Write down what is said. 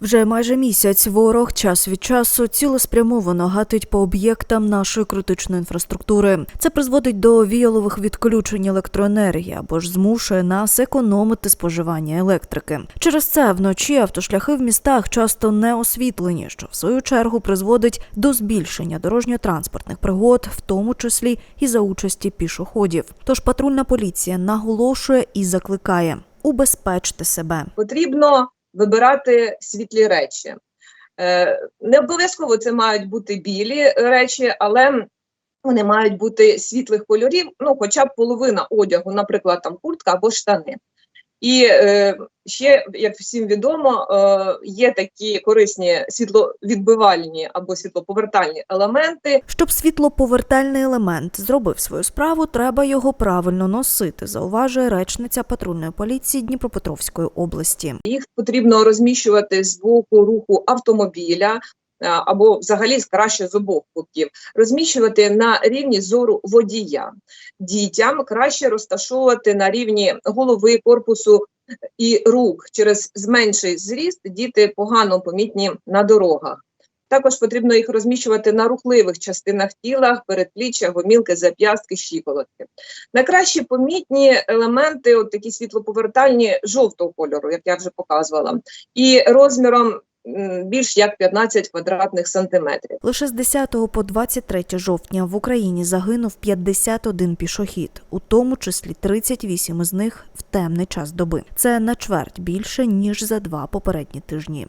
Вже майже місяць ворог час від часу цілеспрямовано гатить по об'єктам нашої критичної інфраструктури. Це призводить до віялових відключень електроенергії або ж змушує нас економити споживання електрики. Через це вночі автошляхи в містах часто не освітлені, що в свою чергу призводить до збільшення дорожньо-транспортних пригод, в тому числі і за участі пішоходів. Тож патрульна поліція наголошує і закликає убезпечте себе. потрібно вибирати світлі речі. Е, Не обов'язково це мають бути білі речі, але вони мають бути світлих кольорів, ну, хоча б половина одягу, наприклад, там куртка або штани. І е, ще, як всім відомо, е, є такі корисні світловідбивальні або світлоповертальні елементи, Щоб світлоповертальний елемент зробив свою справу, треба його правильно носити, зауважує речниця патрульної поліції Дніпропетровської області. Їх потрібно розміщувати з боку руху автомобіля. А, Або взагалі краще з обох боків розміщувати на рівні зору водія. Дітям краще розташовувати на рівні голови, корпусу і рук. Через зменший зріст діти погано помітні на дорогах. Також потрібно їх розміщувати на рухливих частинах тіла, передпліччя, гомілки, зап'ястки, щиколотки. Найкраще помітні елементи, от такі світлоповертальні жовтого кольору, як я вже показувала, і розміром більш як 15 квадратних сантиметрів. Лише з 10 по 23 жовтня в Україні загинув 51 пішохід, у тому числі 38 із них в темний час доби. Це на чверть більше ніж за два попередні тижні.